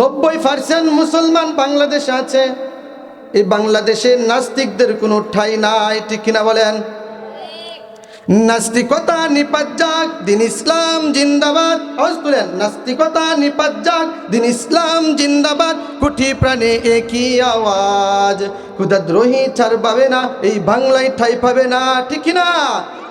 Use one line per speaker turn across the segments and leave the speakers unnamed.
নব্বই পার্সেন্ট মুসলমান বাংলাদেশে আছে। এই বাংলাদেশে নাস্তিকদের কোনো ঠাই নাই, ঠিক কিনা বলেন? নাস্তিকতা নিপাত যাক দিন ইসলাম জিন্দাবাদ। আওয়াজ তুলেন, নাস্তিকতা নিপাত যাক দিন ইসলাম জিন্দাবাদ। কুঠি প্রাণে একই আওয়াজ। কুদাদ্রোহী ছাড় পাবে না, এই বাংলায় ঠাই পাবে না, ঠিক না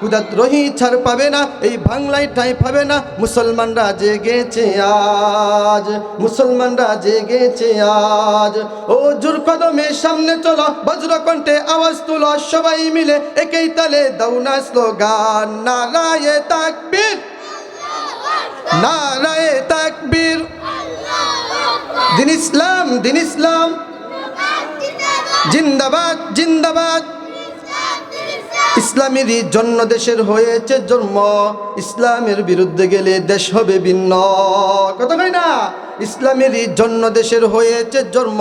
কুদাদ্রোহী ছাড় পাবে না, এই বাংলায় ঠাই পাবে না। মুসলমানরা জেগেছে আজ, মুসলমানরা জেগেছে আজ। ও জোর কদমে সামনে চলো, বজ্রকণ্ঠে আওয়াজ তুলো, সবাই মিলে একই তালে দৌনা স্লোগান। নারায়ে তাকবীর নারায়ে তাকবীর। দিন ইসলাম দিন ইসলাম। জিন্দাবাদ জিন্দাবাদ। ইসলামেরই জন্য দেশের হয়েছে জন্ম, ইসলামের বিরুদ্ধে গেলে দেশ হবে ভিন্ন। কই না? ইসলামেরই জন্য দেশের হয়েছে জন্ম,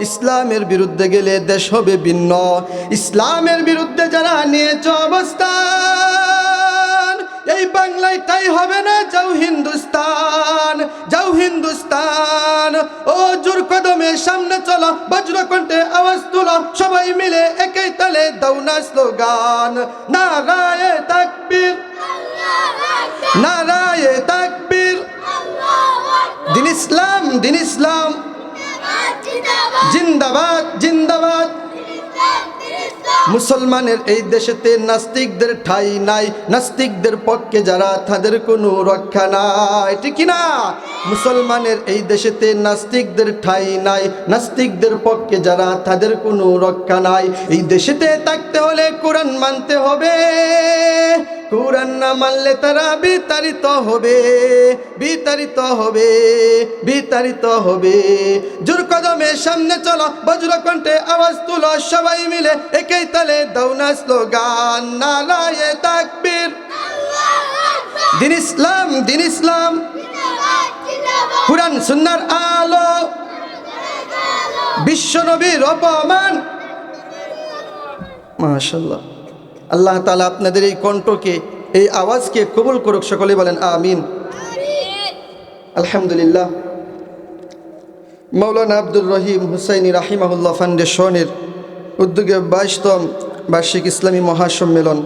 ইসলামের বিরুদ্ধে গেলে দেশ হবে ভিন্ন। ইসলামের বিরুদ্ধে যারা নিয়েছে অবস্থান এই বাংলায় তাই হবে না, যাও হিন্দুস্তান যাও হিন্দুস্তান। ও জোর কদমে সামনে চলো, বজ্রকণ্ঠে আওয়াজ তুলো, সবাই মিলে একই তালে দৌনা স্লোগান। না নারায়ে তাকবীর। নারায়ে তাকবীর। দিন ইসলাম দিন ইসলাম। জিন্দাবাদ জিন্দাবাদ। মুসলমানের এই দেশেতে নাস্তিকদের ঠাই নাই, নাস্তিকদের পক্ষে যারা, তাদের কোনো রক্ষা নাই। ঠিক না মুসলমানের এই দেশেতে নাস্তিকদের ঠাই নাই, নাস্তিকদের পক্ষে যারা, তাদের কোনো রক্ষা নাই। এই দেশেতে থাকতে হলে কোরআন মানতে হবে। কোরআন না মানলে তারা বিতাড়িত হবে বিতাড়িত হবে বিতাড়িত হবে। জোর কদমে সামনে চলো বজ্রকণ্ঠে আওয়াজ তুলো, সবাই মিলে একই তালে দৌনা স্লোগান, নালায়ে তাকবীর। দিন ইসলাম দিন ইসলাম। কোরআন, সুন্নার আলো। বিশ্ব নবীর অপমান। মাশাল্লাহ আল্লাহ তালা আপনাদের এই কণ্ঠকে এই আওয়াজকে কবুল করুক সকলে বলেন আমিন। আলহামদুলিল্লাহ। মৌলানা আব্দুর রহিম হুসাইনি রাহিমাহুল্লাহ ফাউন্ডেশনের উদ্যোগে বাইশতম বার্ষিক ইসলামী মহাসম্মেলন।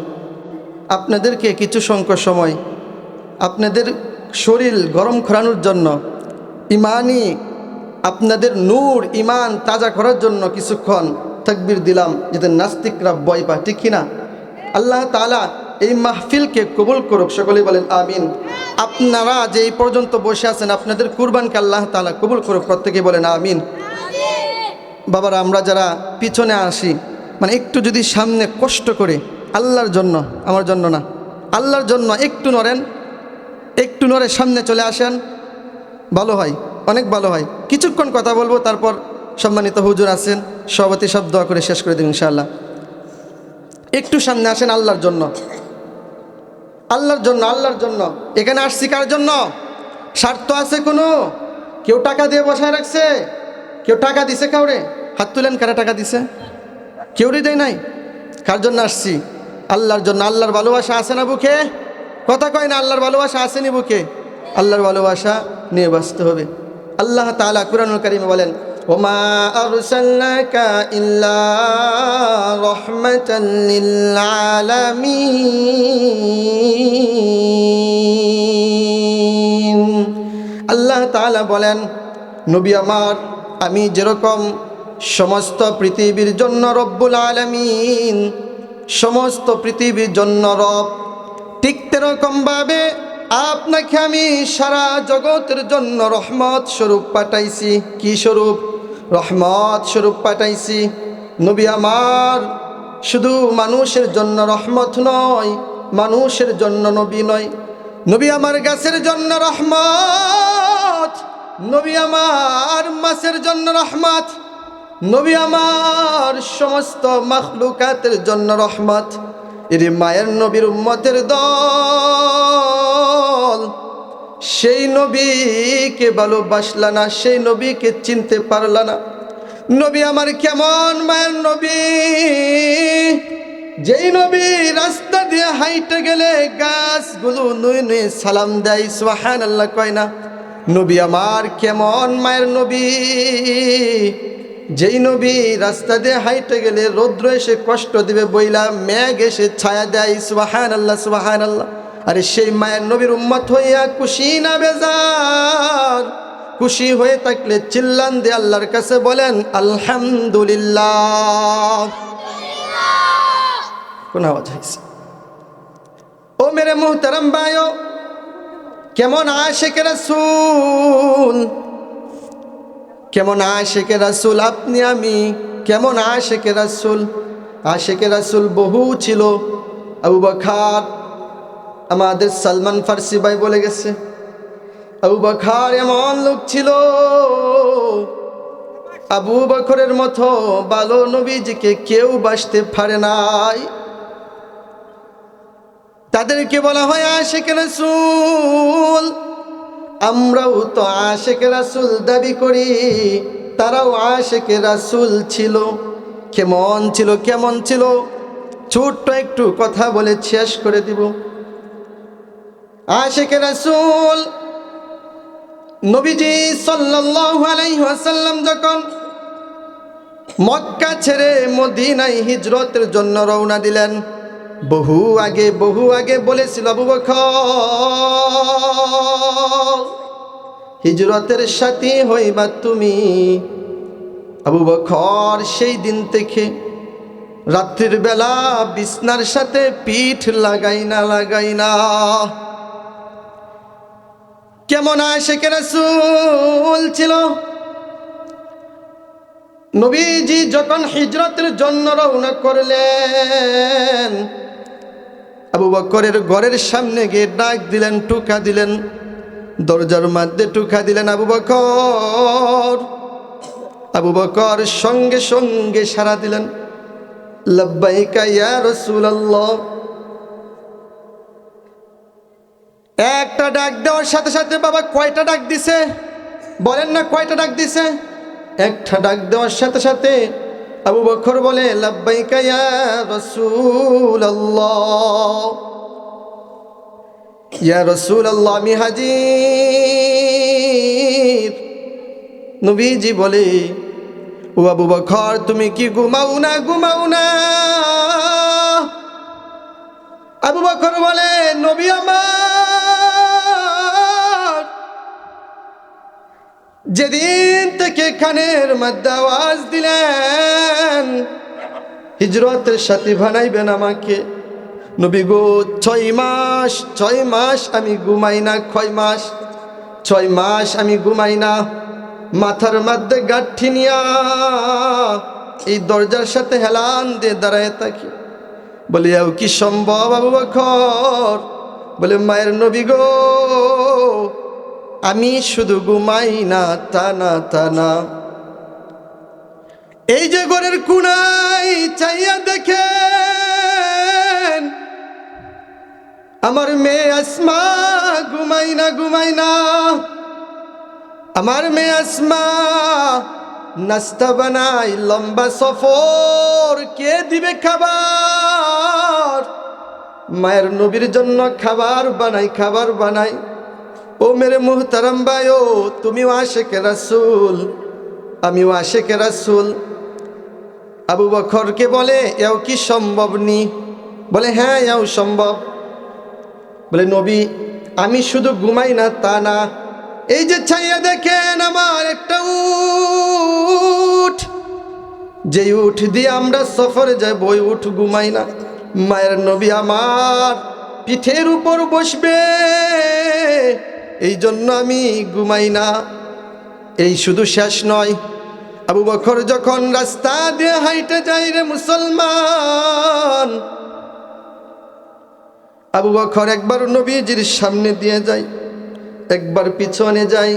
আপনাদেরকে কিছু সংখ্যক সময় আপনাদের শরীর গরম খরানোর জন্য ইমানি আপনাদের নূর ইমান তাজা করার জন্য কিছুক্ষণ তাকবির দিলাম যাতে নাস্তিকরা বয় পা ঠিক কিনা? আল্লাহ তালা এই মাহফিলকে কবুল করুক। সকলে বলেন আমিন। আপনারা যে এই পর্যন্ত বসে আছেন, আপনাদের কুরবানকে আল্লাহ তালা কবুল করুক। প্রত্যেকে বলেন আমিন। বাবারা, আমরা যারা পিছনে আসি মানে একটু যদি সামনে কষ্ট করে, আল্লাহর জন্য, আমার জন্য না, আল্লাহর জন্য একটু নড়েন, একটু নড়ে সামনে চলে আসেন, ভালো হয়, অনেক ভালো হয়। কিছুক্ষণ কথা বলব, তারপর সম্মানিত হুজুর আছেন, সভাপতি সব দোয়া করে শেষ করে দেব ইনশাআল্লাহ। একটু সামনে আসেন আল্লাহর জন্য। আল্লাহর জন্য আল্লাহর জন্য। এখানে আসছি কার জন্য? স্বার্থ আছে কোনো? কেউ টাকা দিয়ে বসায় রাখছে? কেউ টাকা দিছে কাউরে? হাত তুলেন, কারা টাকা দিছে? কেউরই দেয় নাই। কার জন্য আসছি? আল্লাহর জন্য, আল্লাহর ভালোবাসা আছে না বুকে? কথা কয় না, আল্লাহর ভালোবাসা আসেনি বুকে? আল্লাহর ভালোবাসা নিয়ে বাঁচতে হবে। আল্লাহ তাআলা কুরআনুল কারীমে বলেন আরসালনাকা ইল্লা রাহমাতাল লিল আলামিন। আল্লাহ তাআলা বলেন, নবী আমার, আমি যেরকম সমস্ত পৃথিবীর জন্য রব্বুল আলামিন, সমস্ত পৃথিবীর জন্য রব, ঠিক তেরকমভাবে আপনাকে আমি সারা জগতের জন্য রহমত স্বরূপ পাঠাইছি। কি স্বরূপ? রহমত স্বরূপ পাঠাইছি। নবী আমার, শুধু মানুষের জন্য রহমত নয়, মানুষের জন্য নবী নয়। নবী আমার গাছের জন্য রহমত, নবী আমার মাছের জন্য রহমত, নবী আমার সমস্ত মখলুকাতের জন্য রহমত। এরে মায়ের নবীর উম্মতের দল সেই নবীকে ভালোবাসলা না, সেই নবীকে চিনতে পারলা না। নবী আমার কেমন মায়ের নবী? যেই নবী রাস্তা দিয়ে হাইটে গেলে গাছগুলো নুই নুই সালাম দেয় সোহান আল্লাহ কয় না, নবী আমার কেমন মায়ের নবী? যেই নবী রাস্তা দিয়ে হাইটে গেলে রৌদ্র এসে কষ্ট দিবে বইলা, মেঘ এসে ছায়া দেয় সোহান আল্লাহ সুবাহান আল্লাহ আরে সেই মায়ের নবীর উম্মত হইয়া খুশি না বেজার? খুশি হয়ে থাকলে চিল্লান দিয়ে আল্লাহর কাছে বলেন, আলহামদুলিল্লাহ। কোন আওয়াজ হয়েছে? ও মেরে মোহতারাম বায়ো কেমন আশেকে রাসূল? কেমন আশেকে রাসূল আপনি, আমি কেমন আশেকে রাসূল? আশেকে রাসূল বহু ছিল, আবু বখার আমাদের সালমান ফার্সি ভাই বলে গেছে, আবু বখার এমন লোক ছিল, আবু বখরের মতো ভালো নবীজিকে কেউ বাসতে পারে নাই। তাদেরকে বলা হয় আশেখ রাসুল, আমরাও তো আশেখ রাসুল দাবি করি, তারাও আশেখ রাসূল ছিল। কেমন ছিল কেমন ছিল? ছোট্ট একটু কথা বলে শেষ করে দিব। আশেখ রাসূল নবীজি সাল্লাল্লাহু আলাইহি যখন মক্কা ছেড়ে মদিনায় হিজরতের জন্য রওনা দিলেন, বহু আগে বহু আগে বলেছিল আবু বকর, হিজরতের সাথী হইবা তুমি। আবু বকর সেই দিন থেকে রাত্রির বেলা বিছনার সাথে পিঠ লাগাই না লাগাই না কেমন আশেখ রাসূল ছিল? নবীজি যখন হিজরতের জন্য রওনা করলেন, আবু বকরের ঘরের সামনে গিয়ে ডাক দিলেন, টুকা দিলেন, দরজার মধ্যে টুকা দিলেন আবু বকর। আবু বকর সঙ্গে সঙ্গে সারা দিলেন, লব্বাইকা ইয়া রাসূলুল্লাহ। একটা ডাক দেওয়ার সাথে সাথে বাবা কয়টা ডাক দিছে? বলেন না কয়টা ডাক দিছে? একটা ডাক দেওয়ার সাথে সাথে আবু বকর বলে ইয়া ইয়া রাসূলুল্লাহ, আমি হাজির। নবীজি বলে, ও আবু বকর, তুমি কি ঘুমাও না ঘুমাও না? আবু বকর বলে, নবী আমার যেদিন থেকে খানের মধ্যে আওয়াজ দিলেন, হিজরতের সাথী বানাইবেন আমাকে। নবী গো, ছয় মাস ছয় মাস আমি ঘুমাই না ছয় মাস? ছয় মাস আমি ঘুমাই না, মাথার মধ্যে গাঠি নিয়া এই দরজার সাথে হেলান দিয়ে দাঁড়ায় থাকি। বলে, এও কি সম্ভব, আবু বকর? বলে, মায়ের নবী গো আমি শুধু ঘুমাই না তা না তা না এই যে ঘরের কুনাই চাইয়া দেখেন, আমার মেয়ে আসমা ঘুমাই না ঘুমাই না। আমার মেয়ে আসমা নাস্তা বানাই লম্বা সফর, কে দিবে খাবার? মায়ের নবীর জন্য খাবার বানাই খাবার বানাই ও মেরে মোহতারাম ভাই ও তুমিও আশেকে রাসুল, আমিও আশেকে রাসুল। আবু বখরকে বলে, এও কি সম্ভব নি? বলে হ্যাঁ এও সম্ভব। বলে, নবী, আমি শুধু ঘুমাই না, তা না। এই যে ছাইয়া দেখেন আমার একটা উঠ। যে উঠ দিয়ে আমরা সফরে যাই বই উঠ ঘুমাই না। মায়ের নবী আমার পিঠের উপর বসবে। এই জন্য আমি ঘুমাই না। এই শুধু শেষ নয়। আবু বখর যখন রাস্তা দিয়ে হাইটে যাই রে মুসলমান, আবু বখর একবার নবীজির সামনে দিয়ে যায়, একবার পিছনে যাই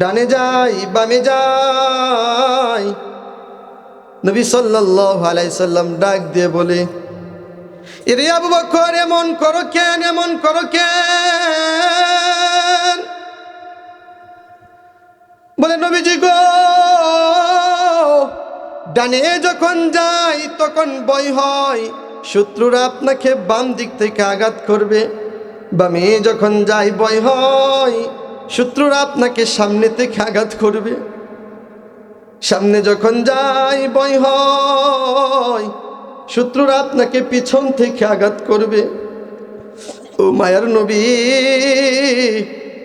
ডানে যাই বামে যাই নবী সাল্লাল্লাহু আলাইহি সাল্লাম ডাক দিয়ে বলে এরে আবু বকর, এমন করো কেন, এমন করো কেন? ডানে যখন যাই তখন বই হয়। শত্রুরা আপনাকে বাম দিক থেকে আঘাত করবে। বামে যখন যাই বই হয়। শত্রুরা আপনাকে সামনে থেকে আঘাত করবে। সামনে যখন যাই ভয় হয়। শত্রুরা আপনাকে পিছন থেকে আঘাত করবে। ও মায়ার নবী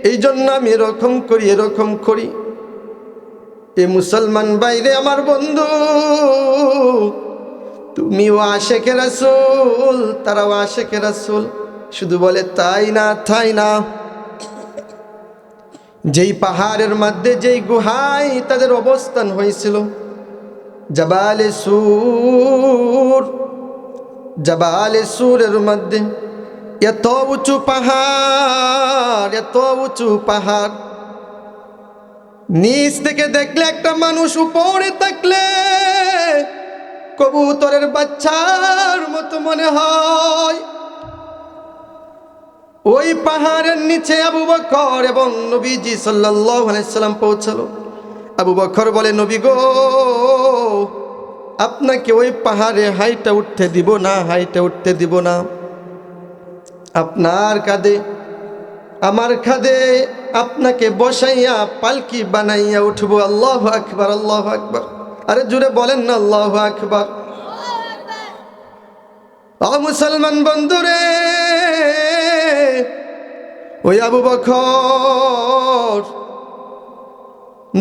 এই জন্য আমি এরকম করি এরকম করি। এ মুসলমান বাইরে আমার বন্ধু, তুমিও আশেখে রাসুল, তারাও আশেখে রাসুল। শুধু বলে তাই না তাই না। যেই পাহাড়ের মধ্যে যেই গুহায় তাদের অবস্থান হয়েছিল, জবালে সুর, জবালে সুরের মধ্যে, এত উঁচু পাহাড়, এত উঁচু পাহাড়। নিচ থেকে দেখলে একটা মানুষ, উপরে থাকলে কবুতরের বাচ্চার মতো মনে হয়। ওই পাহাড়ের নিচে আবু বকর এবং নবীজি সাল্লাম পৌঁছালো। আবু বকর বলে, নবী গো, আপনাকে ওই পাহাড়ে হাইটা উঠতে দিব না, হাইটা উঠতে দিব না। আপনার কাঁধে, আমার খাদে আপনাকে বসাইয়া পালকি বানাইয়া উঠবো। আল্লাহ আকবার আল্লাহ আকবার। আরে জুড়ে বলেন না, আল্লাহ আকবার। মুসলমান বন্ধুরে, ওই আবু বখর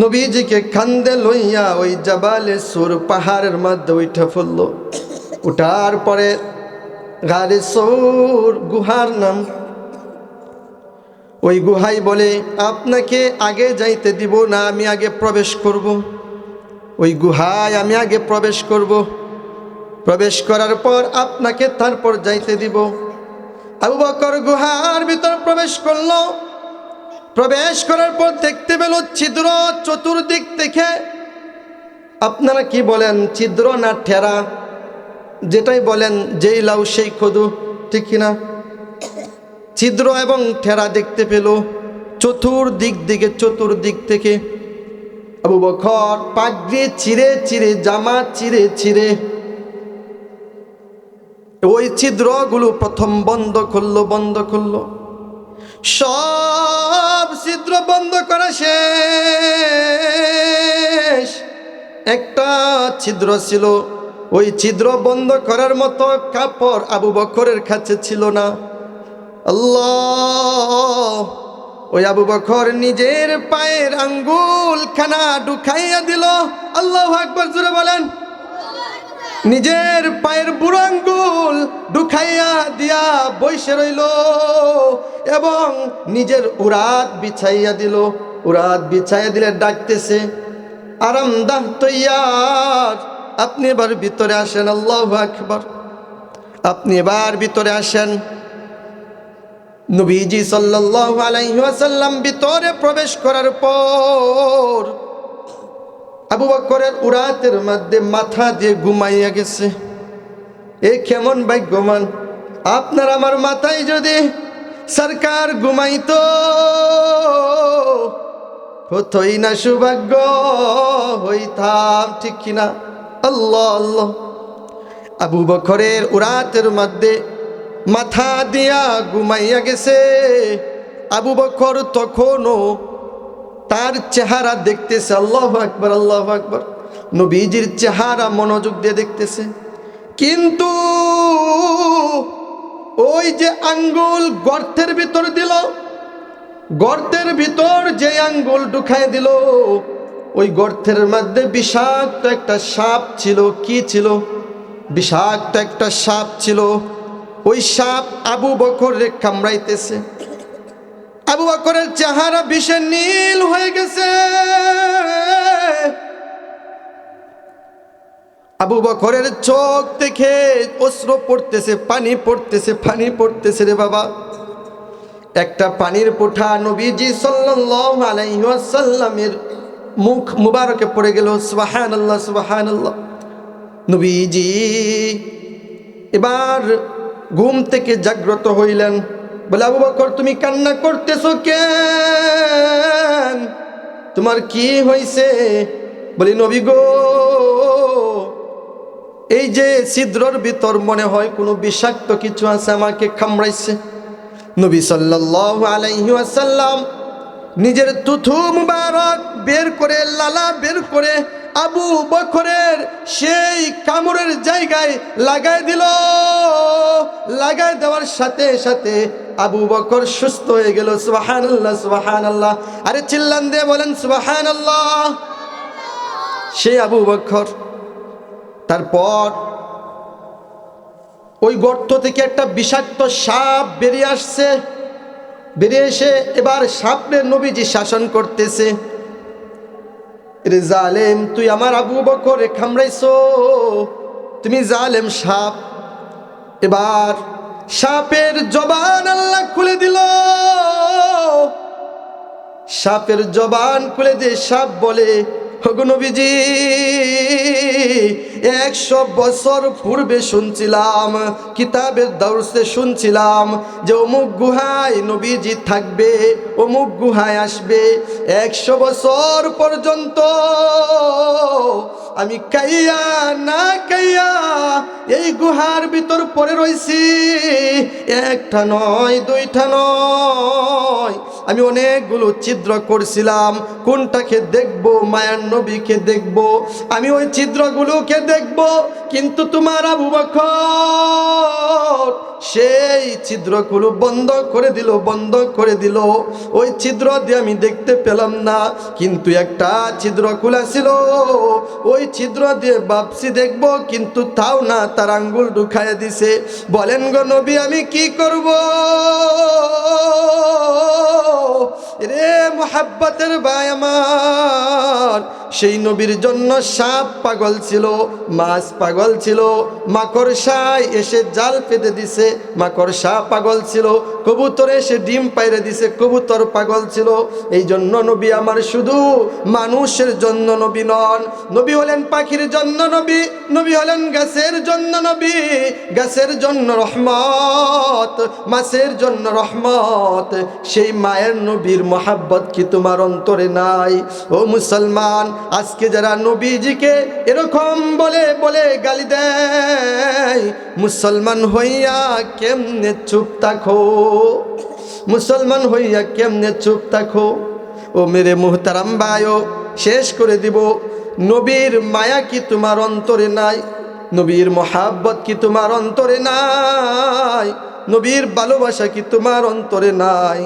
নবীজিকে খান্দে লইয়া ওই জাবালে সুর পাহাড়ের মধ্যে উঠে ফেলল উঠার পরে গাড়ি সুর, গুহার নাম ওই গুহাই বলে, আপনাকে আগে যাইতে দিব না, আমি আগে প্রবেশ করব। ওই গুহায় আমি আগে প্রবেশ করব। প্রবেশ করার পর আপনাকে তারপর যাইতে দিব আবু বকর গুহার ভিতর প্রবেশ করল প্রবেশ করার পর দেখতে পেল ছিদ্র চতুর্দিক থেকে, আপনারা কি বলেন, ছিদ্র না ঠেরা যেটাই বলেন, যেই লাউ সেই খদু, ঠিক কিনা ছিদ্র এবং ঠেরা দেখতে পেল। চতুর্দিক দিকে, চতুর্দিক থেকে আবু বখর পাগড়ি চিরে চিরে জামা চিরে চিরে ওই ছিদ্রগুলো প্রথম বন্ধ করল বন্ধ করল। সব ছিদ্র বন্ধ করা শেষ। একটা ছিদ্র ছিল। ওই ছিদ্র বন্ধ করার মতো কাপড় আবু বকরের কাছে ছিল না। আল্লাহ। ওই আবু বখর নিজের পায়ের আঙ্গুল খানা ঢুকাইয়া দিল। আল্লাহ আকবর জুড়ে বলেন। নিজের পায়ের বুড়ো আঙ্গুল ঢুকাইয়া দিয়া বসে রইল এবং নিজের উরাত বিছাইয়া দিল। উরাত বিছাইয়া দিলে ডাকতেছে, আরামদাহ তৈয়ার, আপনি এবার ভিতরে আসেন, আল্লাহ আকবর। আপনি এবার ভিতরে আসেন। নবীজি সাল্লাল্লাহু আলাইহি ওয়াসাল্লাম ভিতরে প্রবেশ করার পর আবু বকরের উরাতের মধ্যে মাথা দিয়ে ঘুমাইয়া গেছে। এ কেমন ভাগ্যমান আপনার আমার মাথায় যদি সরকার ঘুমাইতো, হতই না সৌভাগ্য হইতাম, ঠিক কিনা? আল্লাহ আল্লাহ। আবু বকরের উরাতের মধ্যে মাথা দিয়া ঘুমাইয়া গেছে। আবু বকর তখনও তার চেহারা দেখতেছে। আল্লাহ আকবর আল্লাহ আকবর। নবীজির চেহারা মনোযোগ দিয়ে দেখতেছে। কিন্তু ওই যে আঙ্গুল গর্তের ভিতর দিল, গর্তের ভিতর যে আঙ্গুল ঢুকায় দিল, ওই গর্তের মধ্যে বিষাক্ত একটা সাপ ছিল। কি ছিল? বিষাক্ত একটা সাপ ছিল। ওই সাপ আবু বকর কামড়াইতেছে। আবু বকরের চেহারা বিষে নীল হয়ে গেছে। আবু বকরের চোখ দেখে অস্ত্র পড়তেছে, পানি পড়তেছে পানি পড়তেছে রে বাবা। একটা পানির পোঠা নবীজি ওয়াসাল্লামের মুখ মুবারকে পড়ে গেল, সুবহানাল্লাহ সুবহানাল্লাহ। নবীজি, এবার ঘুম থেকে জাগ্রত হইলেন। বলে, আবু বকর, তুমি কান্না করতেছো কেন? তোমার কি হয়েছে বলি, নবী গো, এই যে ছিদ্রর ভিতর মনে হয় কোনো বিষাক্ত কিছু আছে, আমাকে খামড়াইছে নবী সাল্লাল্লাহু আলাইহি ওয়াসাল্লাম নিজের তুথু মুবারক বের করে, লালা বের করে আবু বখরের সেই কামড়ের জায়গায় লাগাই দিল। লাগাই দেওয়ার সাথে সাথে আবু বকর সুস্থ হয়ে গেল। সুবাহান আল্লাহ সুবাহান আল্লাহ আরে চিল্লান দিয়ে বলেন সুবাহান আল্লাহ সেই আবু বকর, তারপর ওই গর্ত থেকে একটা বিষাক্ত সাপ বেরিয়ে আসছে। বেরিয়ে এসে এবার সাপরে নবীজি শাসন করতেছে। রে জালেম, তুই আমার আবু বকরে খামড়াইছো তুমি জালেম সাপ। এবার সাপের জবান আল্লাহ খুলে দিল। সাপের জবান খুলে দিয়ে সাপ বলে নবীজি একশো বছর পূর্বে শুনছিলাম, কিতাবের দৌড়তে শুনছিলাম যে অমুক গুহায় নবীজি থাকবে, অমুক গুহায় আসবে। একশো বছর পর্যন্ত আমি কাইয়া না কাইয়া এই গুহার ভিতর পড়ে রয়েছি একটা নয়, দুইটা নয়। আমি অনেকগুলো ছিদ্র করছিলাম, কোনটাকে দেখব মায়ার নবীকে দেখব, আমি ওই ছিদ্রগুলোকে দেখব, কিন্তু তোমার আবু বকর সেই ছিদ্রগুলো বন্ধ করে দিল, বন্ধ করে দিল। ওই ছিদ্র দিয়ে আমি দেখতে পেলাম না, কিন্তু একটা ছিদ্র খোলা ছিল ওই ছিদ্র দিয়ে বাপসি দেখব, কিন্তু তাও না, তার আঙ্গুল ঢুকাইয়া দিছে। বলেন গো নবী, আমি কি করব? রে মোহাব্বতের ভাই আমার, সেই নবীর জন্য সাপ পাগল ছিল, মাছ পাগল ছিল মাকড়সায় এসে জাল পেতে দিছে মাকড়সা পাগল ছিল, কবুতর এসে ডিম পাইরে দিছে, কবুতর পাগল ছিল। এই জন্য নবী আমার শুধু মানুষের জন্য নবী নন, নবী হলেন পাখির জন্য নবী নবী হলেন গাছের জন্য নবী, গাছের জন্য রহমত, মাছের জন্য রহমত, সেই মায়ের নবীর মহাব্বত কি তোমার অন্তরে নাই? ও মুসলমান, আজকে যারা নবীজিকে এরকম বলে বলে গালি দেয়, মুসলমান হইয়া কেমনে চুপ থাকো? মুসলমান হইয়া কেমনে চুপ থাকো? ও মেরে মুহতারাম বায়ো শেষ করে দিব। নবীর মায়া কি তোমার অন্তরে নাই? নবীর মহাব্বত কি তোমার অন্তরে নাই? নবীর ভালোবাসা কি তোমার অন্তরে নাই?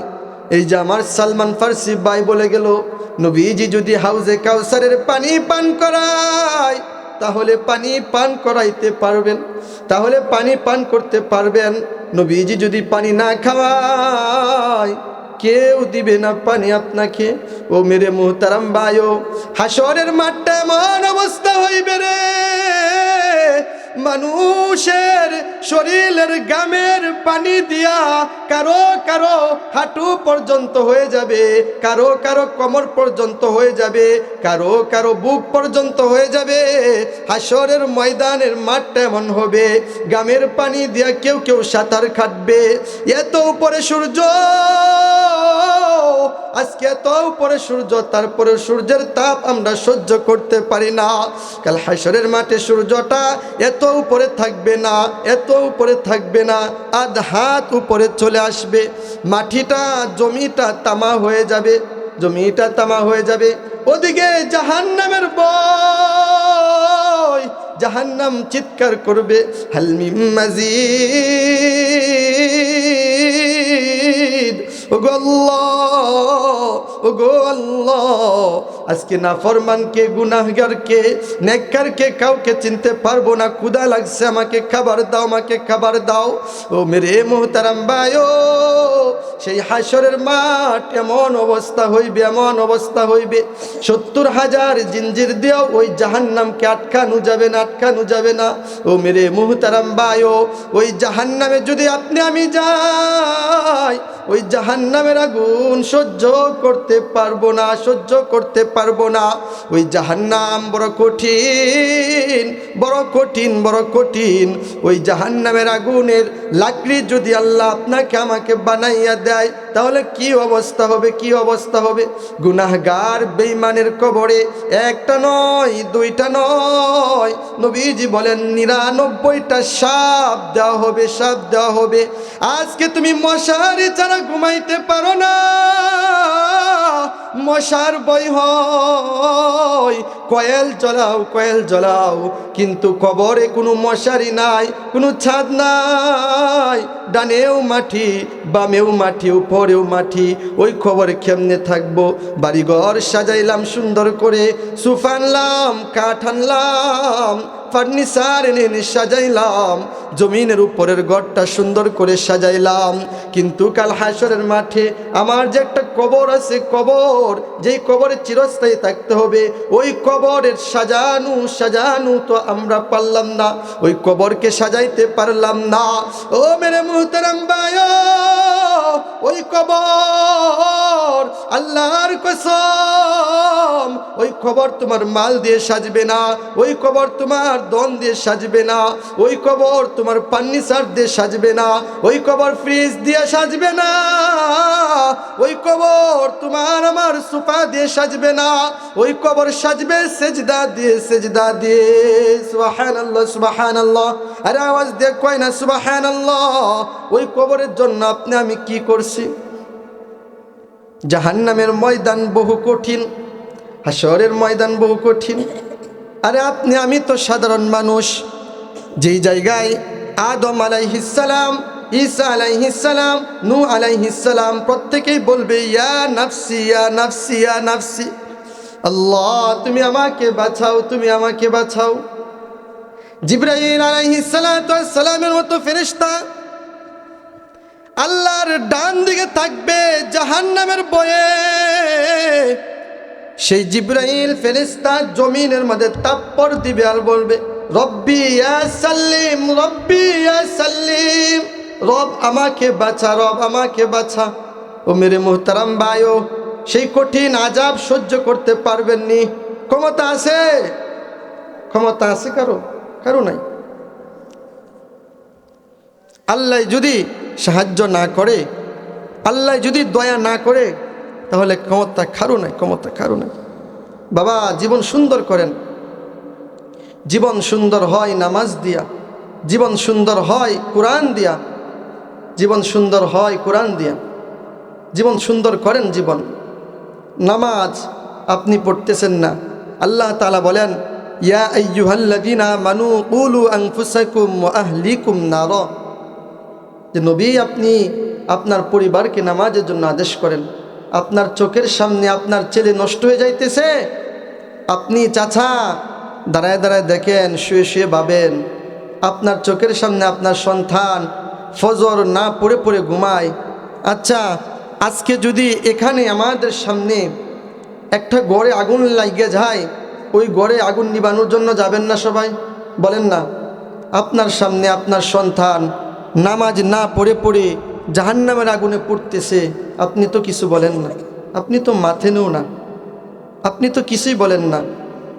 এই যে আমার সালমান ফার্সি বাই বলে গেল, নবীজি যদি হাউজে কাউসারের পানি পান করায়, তাহলে পানি পান করাইতে পারবেন। তাহলে পানি পান করতে পারবেন, নবীজি যদি পানি না খাওয়ায়, কেউ দিবে না পানি আপনাকে। ও মেরে মোহতারাম বায়ো হাসরের মাঠটা এমন অবস্থা হইবে রে। মানুষের শরীরের গামের পানি দিয়া কারও কারও হাঁটু পর্যন্ত হয়ে যাবে, কারও কারও কোমর পর্যন্ত হয়ে যাবে, কারও কারও বুক পর্যন্ত হয়ে যাবে। হাসরের ময়দানের মাঠটা এমন হবে, গামের পানি দিয়া কেউ কেউ সাঁতার কাটবে। এত উপরে সূর্য, আজকে এত উপরে সূর্য, তারপরে সূর্যের তাপ আমরা সহ্য করতে পারি না। কাল হাসরের মাঠে সূর্যটা এত উপরে থাকবে না, এত উপরে থাকবে না, আধ হাত উপরে চলে আসবে, মাটিটা, জমিটা তামা হয়ে যাবে, জমিটা তামা হয়ে যাবে, ওদিকে জাহান্নামের বয় জাহান্নাম চিৎকার করবে হালমি মাজিদ, ওগো আল্লাহ, ওগো আজকে না ফরমানকে গুনাহগারকে, নেককারকে কাউকে চিনতে পারব না। ক্ষুদা লাগছে, আমাকে খাবার দাও, আমাকে খাবার দাও। ও মেরে মোহতারাম বায়ো সেই হাসরের মাঠ এমন অবস্থা হইবে, এমন অবস্থা হইবে। সত্তর হাজার জিঞ্জির দিয়েও ওই জাহান্নামকে আটকানো যাবে না, আটকানো যাবে না। ও মেরে মুহতারাম বায়ো ওই জাহান্নামে যদি আপনি আমি যাই, ওই জাহান্নামের আগুন সহ্য করতে পারব না, সহ্য করতে পারব না। ওই জাহান্নাম বড় কঠিন বড় কঠিন বড় কঠিন। ওই জাহান্নামের আগুনের লাকড়ি যদি আল্লাহ আপনাকে আমাকে বানাইয়া দেয় তাহলে কি অবস্থা হবে, কি অবস্থা হবে? গুনাহগার বেইমানের কবরে একটা নয়, দুইটা নয়। নবীজি বলেন, নিরানব্বইটা সাপ দেওয়া হবে, সাপ দেওয়া হবে। আজকে তুমি মশারি ছাড়া ঘুমাইতে পারো না। মশার বই হয়। কয়েল জ্বলাও কয়েল জ্বলাও, কিন্তু কবরে কোনো মশারি নাই, কোনো ছাদ নাই। ডানেও মাটি, বামেও মাটি উপরেও মাটি ওই খবর কেমনে থাকব? বাড়িঘর সাজাইলাম সুন্দর করে সুফ আনলাম কাঠ আনলাম ফার্নিচার এনে এনে সাজাইলাম। জমিনের উপরের ঘরটা সুন্দর করে সাজাইলাম। কিন্তু কাল হাসরের মাঠে আমার যে একটা কবর আছে, কবর, যেই কবরে চিরস্থায়ী থাকতে হবে, ওই কবরের সাজানো সাজানো তো আমরা পারলাম না। ওই কবরকে সাজাইতে পারলাম না। ও মেরে মুহতারাম বায় ওই কবর আল্লাহর কসম, ওই কবর তোমার মাল দিয়ে সাজবে না। ওই কবর তোমার দন দিয়ে সাজবে না, ওই কবর তোমার পান্নিসার দিয়ে সাজবে না, ওই কবর ফ্রিজ দিয়ে সাজবে না, ওই কবর তোমার আমার সুপা দিয়ে সাজবে না, ওই কবর সাজবে সেজদা দিয়ে সেজদা দিয়ে। সুবাহান আল্লাহ সুবাহান আল্লাহ আরে আওয়াজ দিয়ে কয় না সুবাহান আল্লাহ ওই কবরের জন্য আপনি, আমি কি করছি? জাহান্নামের ময়দান বহু কঠিন হাসরের ময়দান বহু কঠিন। আরে আপনি, আমি তো সাধারণ মানুষ। যেই জায়গায় আদম আলাইহিসালাম ঈসা আলাইহিসালাম নু আলাইহিসালাম প্রত্যেকেই বলবে, ইয়া নাফসি ইয়া নাফসি ইয়া নাফসি। আল্লাহ, তুমি আমাকে বাঁচাও, তুমি আমাকে বাঁচাও। জিব্রাহিম আলাইহিসালামের মতো ফেরেশতা আল্লাহর ডান দিকে থাকবে জাহান্নামের বয়ে। সেই জিব্রাইল ফেরেস্তা জমিনের মধ্যে তাপ্পর দিবে আর বলবে, রব্বি সাল্লিম রব্বি সাল্লিম, রব আমাকে বাঁচা রব আমাকে বাঁচা ও মেরে মোহতারাম বায়ো সেই কঠিন আজাব সহ্য করতে পারবেননি ক্ষমতা আছে? ক্ষমতা আছে কারও? কারও নাই। আল্লাহ যদি সাহায্য না করে, আল্লাহ যদি দয়া না করে তাহলে ক্ষমতা খারু নাই, ক্ষমতা খারু নাই। বাবা, জীবন সুন্দর করেন। জীবন সুন্দর হয় নামাজ দিয়া। জীবন সুন্দর হয় কোরআন দিয়া। জীবন সুন্দর হয় কোরআন দিয়া। জীবন সুন্দর করেন জীবন। নামাজ আপনি পড়তেছেন না। আল্লাহ তালা বলেন নার। যে নবী আপনি আপনার পরিবারকে নামাজের জন্য আদেশ করেন। আপনার চোখের সামনে আপনার ছেলে নষ্ট হয়ে যাইতেছে, আপনি চাচা, দাঁড়ায় দাঁড়ায় দেখেন, শুয়ে শুয়ে ভাবেন, আপনার চোখের সামনে আপনার সন্তান ফজর না পড়ে পড়ে ঘুমায়। আচ্ছা আজকে যদি এখানে আমাদের সামনে একটা গড়ে আগুন লাগিয়ে যায়, ওই গড়ে আগুন নিবানোর জন্য যাবেন না সবাই? বলেন না, আপনার সামনে আপনার সন্তান নামাজ না পড়ে পড়ে জাহান্নামের আগুনে পড়তেছে। আপনি তো কিছু বলেন না। আপনি তো মাথেনও না। আপনি তো কিছুই বলেন না।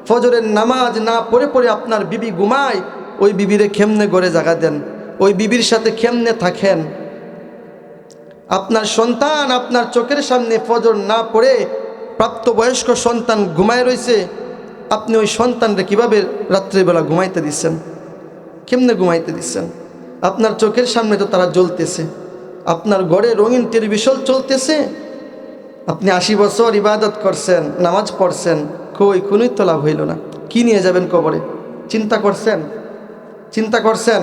ফজরের নামাজ না পড়ে পড়ে আপনার বিবি ঘুমায়, ওই বিবিরে খেমনে গড়ে জাগা দেন? ওই বিবির সাথে খেমনে থাকেন? আপনার সন্তান আপনার চোখের সামনে ফজর না পড়ে প্রাপ্তবয়স্ক সন্তান ঘুমায় রয়েছে, আপনি ওই সন্তানরা কীভাবে রাত্রিবেলা ঘুমাইতে দিচ্ছেন? কেমনে ঘুমাইতে দিচ্ছেন? আপনার চোখের সামনে তো তারা জ্বলতেছে। আপনার ঘরে রঙিন টেলিভিশন চলতেছে? আপনি আশি বছর ইবাদত করছেন, নামাজ পড়ছেন, কই কোনোই তো লাভ হইল না। কি নিয়ে যাবেন কবরে? চিন্তা করছেন? চিন্তা করছেন?